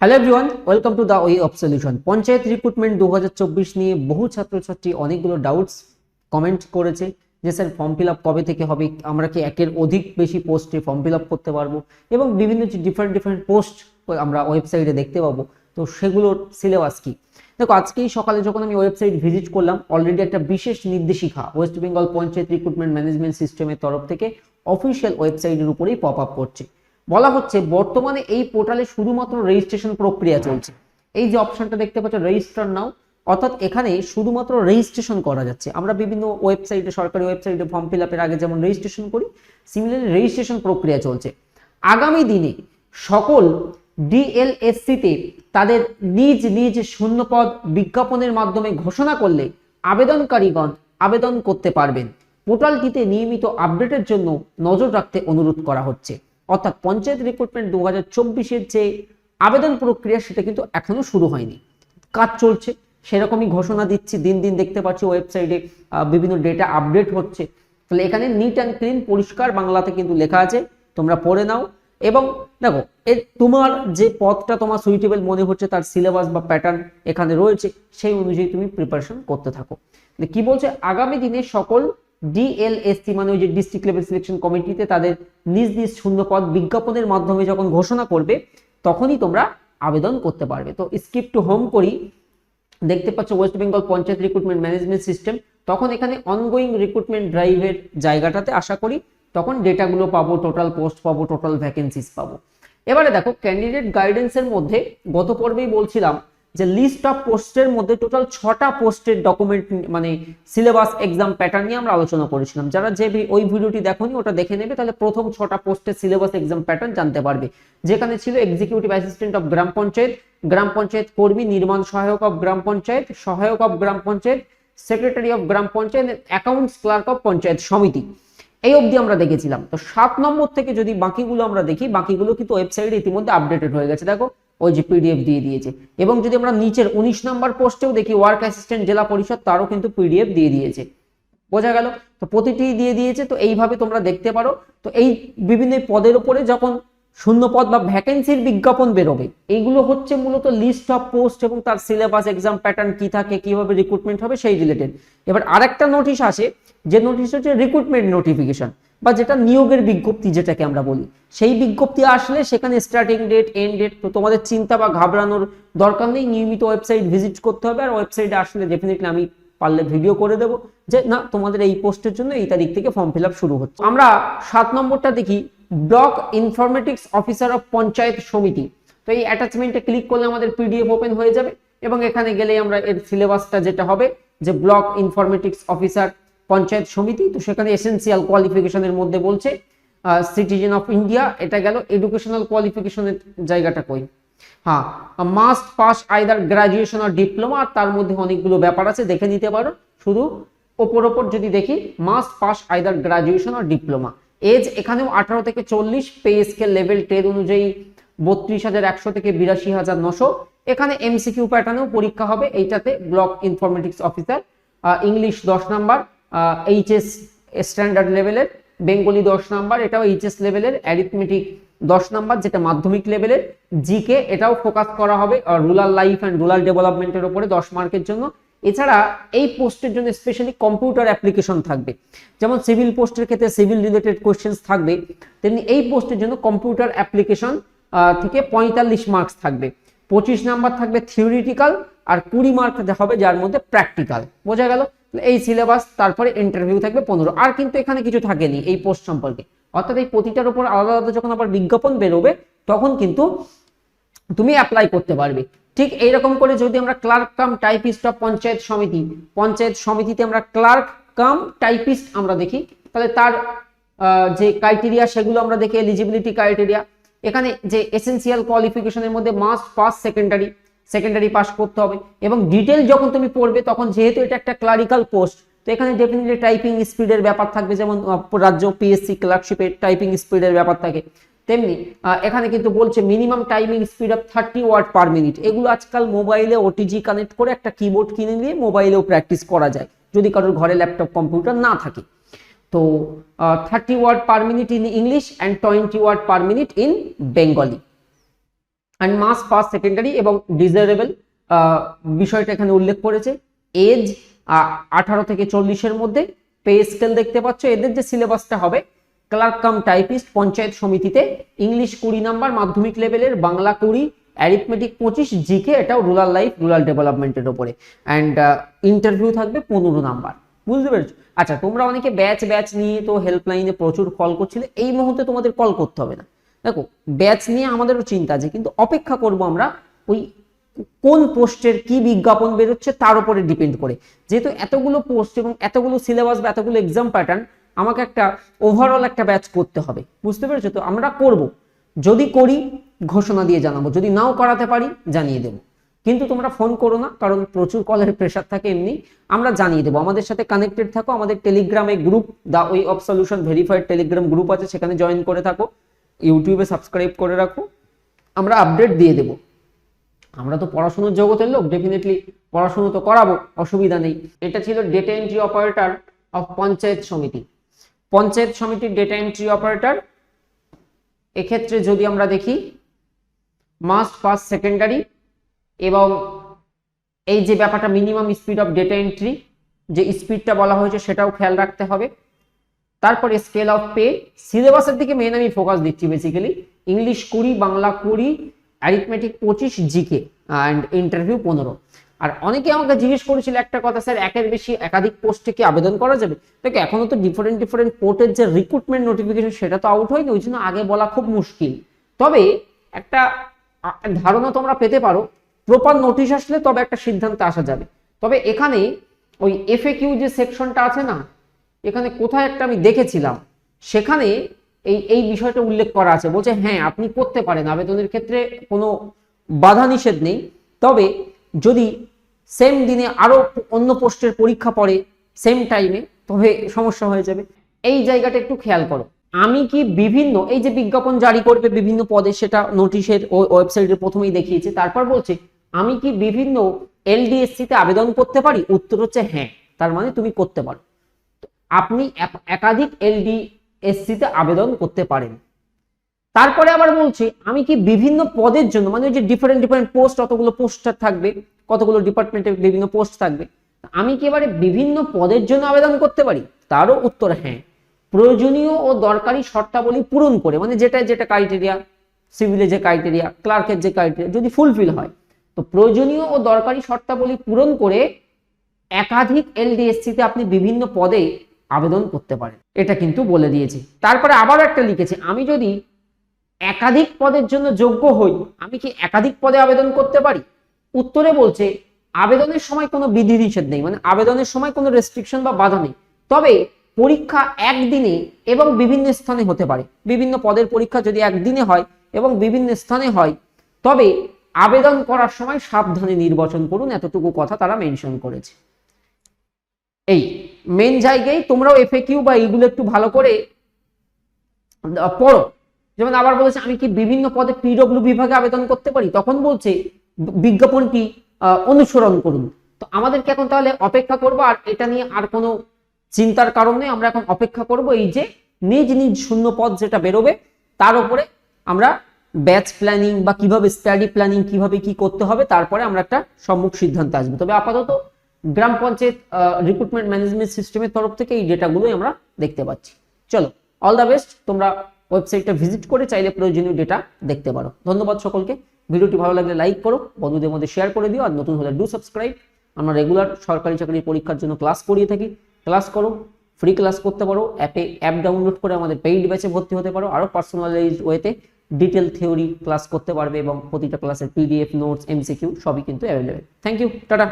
Hello everyone welcome to the way of solution panchayat recruitment দু হাজার চব্বিশ নিয়ে বহু ছাত্রছাত্রী অনেকগুলো ডাউটস কমেন্ট করেছে যে, স্যার ফর্ম ফিল আপ কবে থেকে হবে? আমরা কি একের অধিক বেশি পোস্টে ফর্ম ফিল আপ করতে পারব? এবং বিভিন্ন যে ডিফারেন্ট ডিফারেন্ট পোস্ট আমরা ওয়েবসাইটে দেখতে পাবো। তো সেগুলোর সিলেবাস কি? দেখো, আজকেই সকালে যখন আমি ওয়েবসাইট ভিজিট করলাম অলরেডি একটা বিশেষ নির্দেশিকা ওয়েস্ট বেঙ্গল পঞ্চায়েত রিক্রুটমেন্ট ম্যানেজমেন্ট সিস্টেমের তরফ থেকে অফিসিয়াল ওয়েবসাইটের উপরেই পপ আপ করছে। বলা হচ্ছে বর্তমানে এই পোর্টালে শুধুমাত্র রেজিস্ট্রেশন প্রক্রিয়া চলছে। এই যে অপশনটা দেখতে পাচ্ছ রেজিস্টার নাও অর্থাৎ এখানে শুধুমাত্র রেজিস্ট্রেশন করা যাচ্ছে। আমরা বিভিন্ন ওয়েবসাইটে সরকারি ওয়েবসাইটে ফর্ম ফিল আপের আগে যেমন রেজিস্ট্রেশন করি সিমিলারলি রেজিস্ট্রেশন প্রক্রিয়া চলছে। আগামী দিনে সকল ডিএলএসসিতে তাদের নিজ নিজ শূন্যপদ বিজ্ঞাপনের মাধ্যমে ঘোষণা করলে আবেদনকারীগণ আবেদন করতে পারবেন। পোর্টালটিতে নিয়মিত আপডেটের জন্য নজর রাখতে অনুরোধ করা হচ্ছে। অর্থাৎ পঞ্চায়েত রিক্রুটমেন্ট দু হাজার চব্বিশের যে আবেদন প্রক্রিয়া, সেটা কিন্তু এখনও শুরু হয়নি। কাজ চলছে, সেরকমই ঘোষণা দিচ্ছি, দিন দিন দেখতে পাচ্ছি ওয়েবসাইটে বিভিন্ন ডেটা আপডেট হচ্ছে। তাহলে এখানে নিট অ্যান্ড ক্লিন পরিষ্কার বাংলাতে কিন্তু লেখা আছে, তোমরা পড়ে নাও। এবং দেখো এর তোমার যে পথটা তোমার সুইটেবল মনে হচ্ছে, তার সিলেবাস বা প্যাটার্ন এখানে রয়েছে, সেই অনুযায়ী তুমি প্রিপারেশন করতে থাকো। কি বলছে? আগামী দিনে সকল ডিএলএসসি মানে ওই যে ডিস্ট্রিক্ট লেভেল সিলেকশন কমিটিতে তাদের নিজ নিজ শূন্য পদ বিজ্ঞাপনের মাধ্যমে যখন ঘোষণা করবে, তখনই তোমরা আবেদন করতে পারবে। তো স্কিপ টু হোম করি। দেখতে পাচ্ছ West Bengal panchayat recruitment management system তখন এখানে অনগোয়িং রিক্রুটমেন্ট ড্রাইভের জায়গাটাতে আশা করি, তখন ডেটাগুলো পাবো টোটাল পোস্ট পাবো টোটাল ভ্যাকেন্সিস পাবো। এবারে দেখো ক্যান্ডিডেট গাইডেন্সের মধ্যে গত পর্বেই বলছিলাম যে লিস্ট অফ পোস্টের মধ্যে টোটাল ছটা পোস্টের ডকুমেন্ট মানে সিলেবাস এক্সাম প্যাটার্ন নিয়ে আমরা আলোচনা করেছিলাম। যারা যে ওই ভিডিওটি দেখোনি, ওটা দেখে নেবে, তাহলে প্রথম ছটা পোস্টের সিলেবাস এক্সাম প্যাটার্ন জানতে পারবে। যেখানে ছিল executive assistant of gram panchayat gram panchayat কর্মী নির্মাণ সহায়ক অফ গ্রাম পঞ্চায়েত, সহায়ক of gram panchayat secretary of gram panchayat accounts clerk of panchayat samiti. এই অবধি আমরা দেখেছিলাম। তো সাত নম্বর থেকে যদি বাকিগুলো আমরা দেখি, বাকিগুলো কিন্তু ওয়েবসাইটে ইতিমধ্যে আপডেটেড হয়ে গেছে। দেখো ওই যে পিডিএফ দিয়ে দিয়েছে। এবং যদি আমরা নিচের উনিশ নম্বর পোস্টেও দেখি, ওয়ার্ক অ্যাসিস্ট্যান্ট জেলা পরিষদ, তারও কিন্তু পিডিএফ দিয়ে দিয়েছে। বোঝা গেল? তো প্রতিটি দিয়ে দিয়েছে, তো এইভাবে তোমরা দেখতে পারো। তো এই বিভিন্ন পদের উপরে যখন শূন্য পদ বা ভ্যাকেন্সির বিজ্ঞাপন বেরোবে, এইগুলো হচ্ছে মূলত লিস্ট অফ পোস্ট এবং তার সিলেবাস এক্সাম প্যাটার্ন কি থাকে, কীভাবে রিক্রুটমেন্ট হবে, সেই রিলেটেড এবার আরেকটা নোটিশ আসে, যে নোটিশ হচ্ছে রিক্রুটমেন্ট নোটিফিকেশন বা যেটা নিয়োগের বিজ্ঞপ্তি যেটাকে আমরা বলি। সেই বিজ্ঞপ্তি আসলে সেখানে স্টার্টিং ডেট এন্ড ডেট তো তোমাদের চিন্তা বা ঘাবড়ানোর দরকার নেই। নিয়মিত ওয়েবসাইট ভিজিট করতে হবে। আর ওয়েবসাইটে আসলে ডেফিনেটলি আমি পারলে ভিডিও করে দেবো যে, না, তোমাদের এই পোস্টের জন্য এই তারিখ থেকে ফর্ম ফিল শুরু হচ্ছে। আমরা সাত নম্বরটা দেখি block informatics officer of panchayat samiti তো এই অ্যাটাচমেন্টে ক্লিক করলে আমাদের পিডিএফ ওপেন হয়ে যাবে এবং এখানে গেলে আমরা এর সিলেবাসটা যেটা হবে, যে block informatics officer panchayat samiti, তো সেখানে এসেন্সিয়াল কোয়ালিফিকেশনের মধ্যে বলছে সিটিজেন অফ ইন্ডিয়া এটা গেল এডুকেশনাল কোয়ালিফিকেশনের জায়গাটা কই? হ্যাঁ মাস্ট পাস আইদার গ্রাজুয়েশন আর ডিপ্লোমা আর তার মধ্যে অনেকগুলো ব্যাপার আছে, দেখে নিতে পারো। শুধু ওপর ওপর যদি দেখি মাস্ট পাস আইদার গ্রাজুয়েশন আর ডিপ্লোমা এজ এখানেও আঠারো থেকে চল্লিশ পে স্কেল লেভেল টেন অনুযায়ী বত্রিশ হাজার একশো থেকে বিরাশি হাজার নশো। এখানে এমসিকিউ প্যাটার্নেও পরীক্ষা হবে, এইটাতে ব্লক ইনফরমেটিক্স অফিসার ইংলিশ দশ নাম্বার। এইচএস স্ট্যান্ডার্ড লেভেলের বেঙ্গলি দশ নাম্বার, এটাও এইচএস লেভেলের অ্যারিথমেটিক দশ নাম্বার, যেটা মাধ্যমিক লেভেলের জিকে এটাও ফোকাস করা হবে রুরাল লাইফ অ্যান্ড রুরাল ডেভেলপমেন্টের উপরে দশ মার্কের জন্য। এছাড়া এই পোস্টের জন্য স্পেশালি কম্পিউটার অ্যাপ্লিকেশন থাকবে। যেমন সিভিল পোস্টের ক্ষেত্রে সিভিল রিলেটেড কোয়েশ্চেন্স থাকবে, তেমনি এই পোস্টের জন্য কম্পিউটার অ্যাপ্লিকেশন থেকে পঁয়তাল্লিশ মার্কস থাকবে। পঁচিশ নাম্বার থাকবে থিওরিটিক্যাল আর কুড়ি মার্ক হবে যার মধ্যে প্র্যাকটিক্যাল বোঝা গেল? এই সিলেবাস তারপরে ইন্টারভিউ থাকবে পনেরো। আর কিন্তু এখানে কিছু থাকেনি এই পোস্ট সম্পর্কে। অর্থাৎ এই প্রতিটার উপর আলাদা আলাদা যখন আবার বিজ্ঞাপন বেরোবে, তখন কিন্তু তুমি অ্যাপ্লাই করতে পারবে। ঠিক এইরকম করে যদি আমরা clerk cum typist of panchayat samiti, panchayat সমিতিতে আমরা ক্লার্ক কাম টাইপিস্ট আমরা দেখি, তাহলে তার যে ক্রাইটেরিয়া সেগুলো আমরা দেখি এলিজিবিলিটি ক্রাইটেরিয়া এখানে যে এসেন্সিয়াল কোয়ালিফিকেশনের মধ্যে must pass secondary secondary pass করতে হবে। এবং ডিটেল যখন তুমি পড়বে, তখন যেহেতু এটা একটা ক্লারিক্যাল পোস্ট তো এখানে ডেফিনেটলি টাইপিং স্পিডের ব্যাপার থাকবে। যেমন রাজ্য পিএসসি ক্লার্কশিপের টাইপিং স্পিডের ব্যাপার থাকে। তেমনি এখানে কিন্তু বলছে minimum timing speed of thirty word per minute এগুলো আজকাল মোবাইলে ওটিজি কানেক্ট করে একটা কিবোর্ড কিনে নিয়ে মোবাইলেও প্র্যাকটিস করা যায়। যদি কারোর ঘরে ল্যাপটপ কম্পিউটার না থাকে। তো thirty word per minute in English and twenty word per minute in Bengali and must first secondary এবং ডিজারেবল বিষয়টা এখানে উল্লেখ করেছে। এজ আঠারো থেকে চল্লিশের মধ্যে পে স্কেল দেখতে পাচ্ছ। এদের যে সিলেবাসটা হবে ক্লার্ক কাম টাইপিস্ট পঞ্চায়েত সমিতিতে ইংলিশ কুড়ি নাম্বার, মাধ্যমিক লেভেলের বাংলা কুড়ি অ্যারিথমেটিক পঁচিশ জিকে এটাও রুরাল লাইফ রুরাল ডেভেলপমেন্টের ওপরে। অ্যান্ড ইন্টারভিউ থাকবে পনেরো নাম্বার। বুঝতে পেরেছ? আচ্ছা তোমরা অনেকে ব্যাচ ব্যাচ নিয়ে তো হেল্পলাইনে প্রচুর কল করছিলে। এই মুহূর্তে তোমাদের কল করতে হবে না। দেখো ব্যাচ নিয়ে আমাদেরও চিন্তা আছে, কিন্তু অপেক্ষা করব আমরা ওই কোন পোস্টের কি বিজ্ঞাপন বেরোচ্ছে তার উপরে ডিপেন্ড করে। যেহেতু এতগুলো পোস্ট এবং এতগুলো সিলেবাস বা এতগুলো এক্সাম প্যাটার্ন আমাকে একটা ওভারঅল একটা ব্যাচ করতে হবে। বুঝতে পেরেছ? তো আমরা করব। যদি করি, ঘোষণা দিয়ে জানাব। যদি নাও করাতে পারি, জানিয়ে দেবো। কিন্তু তোমরা ফোন করো না, কারণ প্রচুর কলের প্রেশার থাকে এমনি। আমরা জানিয়ে দেবো। আমাদের সাথে কানেক্টেড থাকো, আমাদের টেলিগ্রামে group the way of solution verified Telegram group আছে, সেখানে জয়েন করে থাকো। ইউটিউবে সাবস্ক্রাইব করে রাখো। আমরা আপডেট দিয়ে দেবো। আমরা তো পড়াশোনার জগতের লোক ডেফিনেটলি পড়াশোনা তো করাবো, অসুবিধা নেই। এটা ছিল data entry operator of panchayat samiti. Panchayat সমিতির ডেটা এন্ট্রি অপারেটর এক্ষেত্রে যদি আমরা দেখি মাস্ট ফার্স্ট সেকেন্ডারি এবং এই যে ব্যাপারটা minimum speed of data entry যে স্পিডটা বলা হয়েছে সেটাও খেয়াল রাখতে হবে। তারপরে স্কেল অফ পে সিলেবাসের দিকে মেন আমি ফোকাস দিচ্ছি বেসিক্যালি ইংলিশ কুড়ি, বাংলা কুড়ি অ্যারিথমেটিক পঁচিশ জিকে অ্যান্ড ইন্টারভিউ পনেরো। আর অনেকে আমাকে জিজ্ঞেস করেছিল একটা কথা, স্যার, একের বেশি একাধিক পোস্টে কি আবেদন করা যাবে? দেখো, এখনও তো ডিফারেন্ট ডিফারেন্ট পোর্টের যে রিক্রুটমেন্ট নোটিফিকেশন সেটা তো আউট হয়নি, ওই জন্য আগে বলা খুব মুশকিল। তবে একটা ধারণা তোমরা পেতে পারো প্রপার নোটিশ আসলে তবে একটা সিদ্ধান্তে আসা যাবে। তবে এখানে ওই এফএকিউ যে সেকশনটা আছে না এখানে কোথায় একটা আমি দেখেছিলাম। সেখানে এই এই বিষয়টা উল্লেখ করা আছে। বলছে হ্যাঁ আপনি করতে পারেন। আবেদনের ক্ষেত্রে কোনো বাধা নিষেধ নেই। তবে যদি সেম দিনে আরও অন্য পোস্টের পরীক্ষা পড়ে সেম টাইমে তবে সমস্যা হয়ে যাবে। এই জায়গাটা একটু খেয়াল করো। আমি কি বিভিন্ন, এই যে বিজ্ঞাপন জারি করবে বিভিন্ন পদে, সেটা নোটিশের ওয়েবসাইটে প্রথমেই দেখিয়েছে। তারপর বলছে, আমি কি বিভিন্ন এলডিএসসি তে আবেদন করতে পারি? উত্তর হচ্ছে হ্যাঁ। তার মানে তুমি করতে পারো। আপনি একাধিক এলডিএসসি তে আবেদন করতে পারেন। তারপরে আবার বলছি, আমি কি বিভিন্ন পদের জন্য মানে ওই যে ডিফারেন্ট ডিফারেন্ট পোস্ট অতগুলো পোস্টার থাকবে, কতগুলো ডিপার্টমেন্টে বিভিন্ন পোস্ট থাকবে, আমি কি এবারে বিভিন্ন পদের জন্য আবেদন করতে পারি? তারও উত্তর হ্যাঁ। প্রয়োজনীয় ও দরকারি শর্তাবলী পূরণ করে মানে যেটা যেটা ক্রাইটেরিয়া সিভিলে যে ক্রাইটেরিয়া ক্লার্কের যে ক্রাইটেরিয়া যদি ফুলফিল হয়, তো প্রয়োজনীয় ও দরকারি শর্তাবলী পূরণ করে একাধিক এলডিএসসি তে আপনি বিভিন্ন পদে আবেদন করতে পারেন এটা কিন্তু বলে দিয়েছি। তারপরে আবার একটা লিখেছে, আমি যদি একাধিক পদের জন্য যোগ্য হই, আমি কি একাধিক পদে আবেদন করতে পারি? উত্তরে বলছে, আবেদনের সময় কোনো বিধিনিষেধ নেই মানে আবেদনের সময় কোনো রেস্ট্রিকশন বা বাধা নেই। তবে পরীক্ষা একদিনে এবং বিভিন্ন স্থানে হতে পারে। বিভিন্ন পদের পরীক্ষা যদি একদিনে হয় এবং বিভিন্ন স্থানে হয়, তবে আবেদন করার সময় সাবধানে নির্বাচন করুন, এতটুকু কথা তারা মেনশন করেছে। এই মেন জায়গায় তোমরাও এফএকিউ বা এইগুলো একটু ভালো করে পড়ো। যেমন আবার বলেছে, আমি কি বিভিন্ন পদে পিডব্লিউ বিভাগে আবেদন করতে পারি? তখন বলছে বিজ্ঞাপনটি অনুসরণ করুন। তো আমাদেরকে এখন তাহলে অপেক্ষা করব, আর এটা নিয়ে আর কোনো চিন্তার কারণ নেই। আমরা এখন অপেক্ষা করব এই যে নিজ নিজ শূন্য পদ যেটা বেরোবে, তার উপরে আমরা ব্যাচ প্ল্যানিং বা কীভাবে স্টাডি প্ল্যানিং কীভাবে কি করতে হবে, তারপরে আমরা একটা সম্মুখ সিদ্ধান্ত আসব। তবে আপাতত গ্রাম পঞ্চায়েত রিক্রুটমেন্ট ম্যানেজমেন্ট সিস্টেমের তরফ থেকে এই ডেটাগুলোই আমরা দেখতে পাচ্ছি। চলো অল দ্য বেস্ট তোমরা ওয়েবসাইটটা ভিজিট করে চাইলে প্রয়োজনীয় ডেটা দেখতে পারো। ধন্যবাদ সকলকে। ভিডিওটি ভালো লাগলে লাইক করো, বন্ধুদের মধ্যে শেয়ার করে দিও, আর নতুন হলে ডু সাবস্ক্রাইব আমরা রেগুলার সরকারি চাকরির পরীক্ষার জন্য ক্লাস করিয়ে থাকি। ক্লাস করো ফ্রি ক্লাস করতে পারো অ্যাপে অ্যাপ ডাউনলোড করে আমাদের পেইড ব্যাচে ভর্তি হতে পারো আরও পার্সোনালাইজড ওয়েতে ডিটেল থিওরি ক্লাস করতে পারবে এবং প্রতিটা ক্লাসের পিডিএফ নোটস এমসিকিউ সবই কিন্তু অ্যাভেলেবেল থ্যাংক ইউ টাটা।